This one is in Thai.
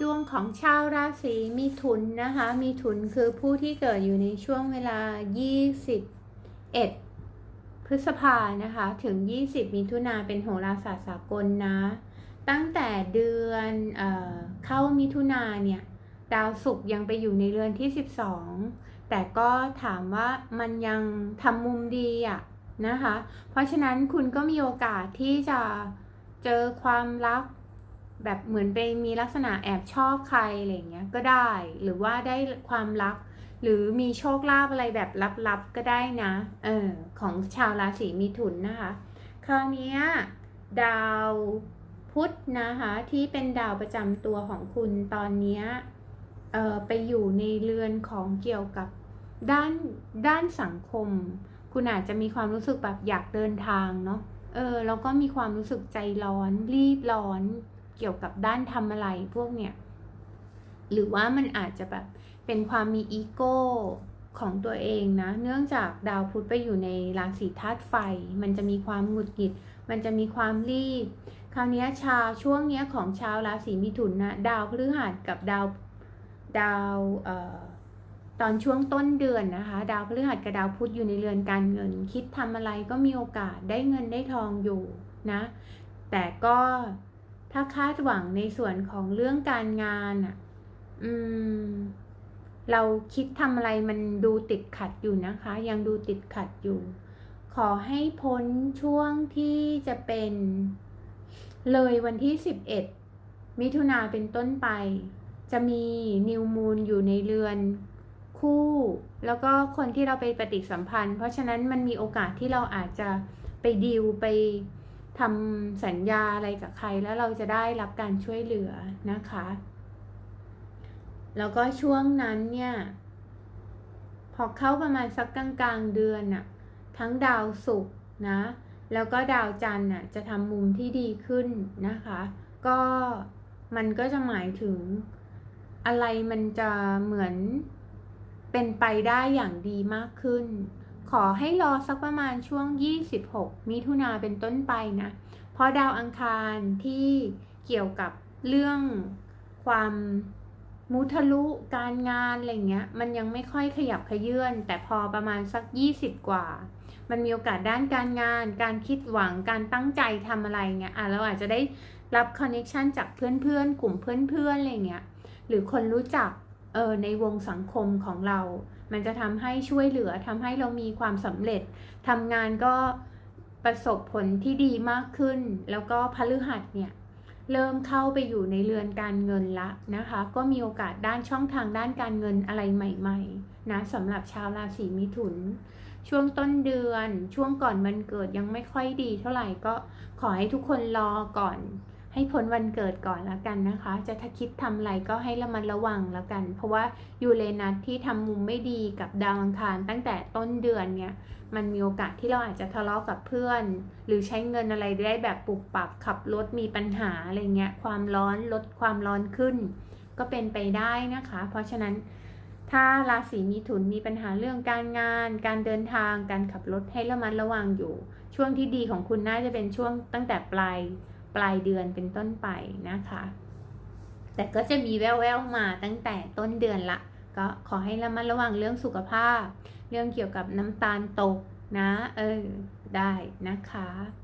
ดวงของชาวราศีมีถุนนะคะ มีถุนคือผู้ที่เกิดอยู่ในช่วงเวลา 21 พฤษภานะคะ ถึง 20 มิถุนาเป็นโหราศาสตร์สากลนะ ตั้งแต่เดือนเออเข้ามิถุนาเนี่ย ดาวศุกร์ยังไปอยู่ในเรือนที่ 12 แต่ก็ถามว่ามันยังทำมุมดีอะนะคะ เพราะฉะนั้นคุณก็มีโอกาสที่จะเจอความรัก แบบเหมือนไปมีลักษณะแอบชอบใครอะไรเงี้ยก็ได้ หรือว่าได้ความรัก หรือมีโชคลาภอะไรแบบลับๆก็ได้นะ เออของชาวราศีมิถุนนะคะ คราวนี้ดาวพุธนะคะที่เป็นดาวประจำตัวของคุณตอนนี้เออไปอยู่ในเรือนของเกี่ยวกับด้านด้านสังคม คุณอาจจะมีความรู้สึกแบบอยากเดินทางเนาะเออแล้วก็มีความรู้สึกใจร้อนรีบร้อน เกี่ยวกับด้านทำอะไรพวกเนี้ยหรือว่ามันอาจจะแบบเป็นความมีอีโก้ของตัวเองนะ เนื่องจากดาวพุธไปอยู่ในราศีธาตุไฟ มันจะมีความหงุดหงิด มันจะมีความรีบ คราวนี้ชาวช่วงเนี้ยของชาวราศีมิถุนนะ ดาวพฤหัสกับดาวดาวออตอนช่วงต้นเดือนนะคะ ดาวพฤหัสกับดาวพุธอยู่ในเรือนการเงิน คิดทำอะไรก็มีโอกาสได้เงินได้ทองอยู่นะ แต่ก็ ถ้าคาดหวังในส่วนของเรื่องการงานอะ อืม เราคิดทำอะไรมันดูติดขัดอยู่นะคะ ยังดูติดขัดอยู่ ขอให้พ้นช่วงที่จะเป็นเลยวันที่ 11 มิถุนาเป็นต้นไป จะมีนิวมูนอยู่ในเรือนคู่ แล้วก็คนที่เราไปปฏิสัมพันธ์ เพราะฉะนั้นมันมีโอกาสที่เราอาจจะไปดีลไป ทำสัญญาอะไรกับใครแล้วเราจะได้รับการช่วยเหลือนะคะ แล้วก็ช่วงนั้นเนี่ย พอเข้าประมาณสักกลางๆเดือนน่ะทั้งดาวศุกร์นะ แล้วก็ดาวจันทร์น่ะจะทำมุมที่ดีขึ้นนะคะ ก็มันก็จะหมายถึงอะไรมันจะเหมือนเป็นไปได้อย่างดีมากขึ้น อให้รอสักประมาณช่วง 26 มิถุนาเป็นต้นไปนะ เพราะดาวอังคารที่เกี่ยวกับเรื่องความมุทะลุการงานอะไรเงี้ย มันยังไม่ค่อยขยับขยื่นแต่พอประมาณสัก 20 กว่า มันมีโอกาสด้านการงาน การคิดหวังการตั้งใจทำอะไรเงี้ยอะเราอาจจะได้รับคอนเน็ชันจากเพื่อนๆ กลุ่มเพื่อนๆอะไรเงี้ยหรือคนรู้จัก เออในวงสังคมของเรา มันจะทำให้ช่วยเหลือทำให้เรามีความสำเร็จทำงานก็ประสบผลที่ดีมากขึ้น แล้วก็พฤหัสเนี่ยเริ่มเข้าไปอยู่ในเรือนการเงินละนะคะ ก็มีโอกาสด้านช่องทางด้านการเงินอะไรใหม่ๆนะสำหรับชาวราศีมิถุน ช่วงต้นเดือนช่วงก่อนวันเกิดยังไม่ค่อยดีเท่าไหร่ก็ขอให้ทุกคนรอก่อน ให้พ้นวันเกิดก่อนแล้วกันนะคะ จะถ้าคิดทำอะไรก็ให้ระมัดระวังแล้วกัน เพราะว่ายูเรนัสที่ทำมุมไม่ดีกับดาวอังคารตั้งแต่ต้นเดือนเนี่ย มันมีโอกาสที่เราอาจจะทะเลาะกับเพื่อน หรือใช้เงินอะไรได้แบบปุบปับขับรถมีปัญหาอะไรเงี้ย ความร้อนลดความร้อนขึ้น ก็เป็นไปได้นะคะ เพราะฉะนั้นถ้าราศีมีถุนมีปัญหาเรื่องการงาน การเดินทาง การขับรถให้ระมัดระวังอยู่ ช่วงที่ดีของคุณน่าจะเป็นช่วงตั้งแต่ปลาย ปลายเดือนเป็นต้นไปนะคะ แต่ก็จะมีแว่วๆมาตั้งแต่ต้นเดือนละก็ขอให้ระมัดระวังเรื่องสุขภาพ เรื่องเกี่ยวกับน้ำตาลตกนะ เออ ได้นะคะ